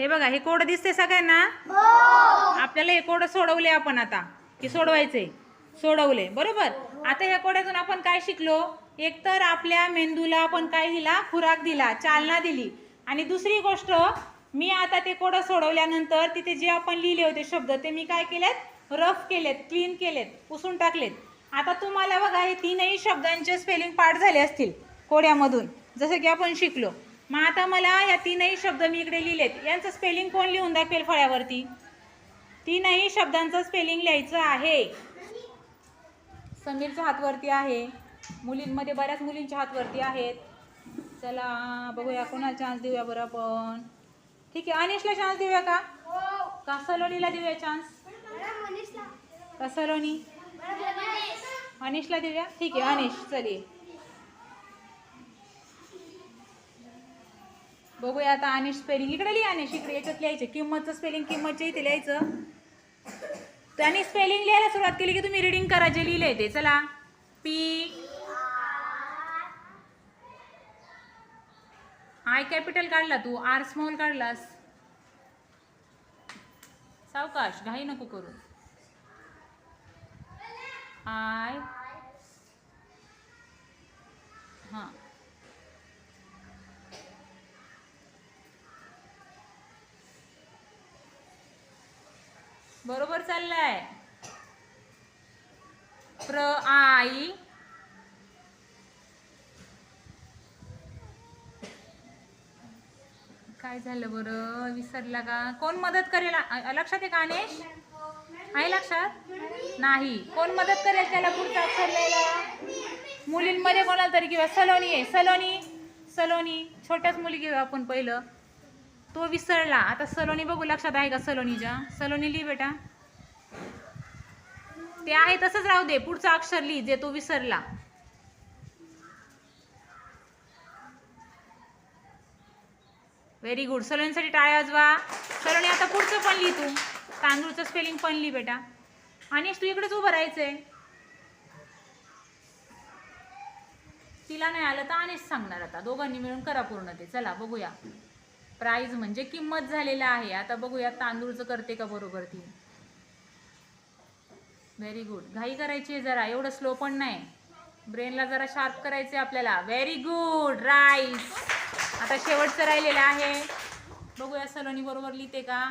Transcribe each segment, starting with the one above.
हे बघा हे कोड दिसते सगळ्यांना? आपल्याला हे कोड सोडवले आपण आता. की सोडवायचे? सोडवले. बरोबर? आता ह्या कोड्यातून आपण काय शिकलो? एकतर आपल्या मेंदूला आपण काय दिला खुराक दिला चालना दिली. आणि दुसरी गोष्ट मी आता ते कोड सोडवल्यानंतर तिथे जे आपण लिहिले होते शब्द ते मी काय केलेत? रफ केलेत क्लीन केलेत पुसून टाकलेत. आता तुम्हाला बघा हे तीनही शब्दांचे स्पेलिंग पाठ झाले असतील कोड्यामधून जसं की आपण शिकलो. मग आता मला या तीनही शब्द मी इकडे लिहिलेत. यांचं स्पेलिंग कोण लिहून दाखवेल फळ्यावरती? तीनही शब्दांचं स्पेलिंग लिहायचं आहे. समीरच्या हातवरती आहे. मुलींमध्ये बऱ्याच मुलींच्या हातवरती आहेत. चला बघूया कोणाला चान्स देऊया बरं आपण. ठीक आहे अनिशला चान्स देऊया का? का सलोनीला देऊया चान्स का सलोनी अनिशला देऊया? ठीक आहे अनिश चलिये बघूया आता अनिश स्पेलिंग इकडे लिहा अनिश इकडे. याच्यात लिहायचं. किंमतचं स्पेलिंग किंमतच्या इथे लिहायचं. त्यांनी स्पेलिंग लिहायला सुरुवात केली की तुम्ही रिडिंग करा जे लिहिले ते. चला. पी आय कॅपिटल काढला तू. R small काढलास. सावकाश घाई नको करू. आय हां. बरोबर चाललाय. प्र आई. काय झालं बरं? विसरला का? कोण मदत करेल? लक्षात आहे का अनेश? आहे लक्षात? नाही. कोण मदत करेल त्याला पुढचा अक्षर लिहायला? मुलींमध्ये कोणाला तरी किंवा सलोनी आहे. सलोनी? सलोनी? छोट्याच मुली घेऊ आपण पहिलं. तो विसरला. आता सलोनी बघू लक्षात आहे का सलोनीच्या? सलोनी लिही बेटा. ते आहे तसंच राहू दे. पुढचं अक्षर लिही जे तो विसरला. व्हेरी गुड सलोनीसाठी टाळ्या वाजवा सलोनी आता पुढचं पण लिही तू. तांदूळचं स्पेलिंग पण लिही बेटा. आणि तू इकडेच उभं राहायचंय. तिला नाही आलं तर आणिच सांगणार आता. दोघांनी मिळून करा पूर्ण ते. चला बघूया. प्राईज म्हणजे किंमत झालेला आहे. आता बघूया तांदूळचं करते का बरोबर ती. व्हेरी गुड घाई करायची आहे जरा. एवढं स्लो पण नाही. ब्रेनला जरा शार्प करायचे आपल्याला. व्हेरी गुड राईस आता शेवटचं राहिलेलं आहे. बघूया सलोनी बरोबर लिहिते का?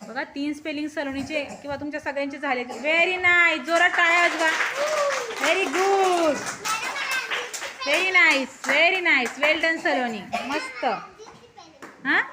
बघा तीन स्पेलिंग सलोनीचे किंवा तुमच्या सगळ्यांचे झाले. व्हेरी नाईस जोरात टाळ्या वाजवा. Very good very nice very nice well done Saloni. मस्त. हां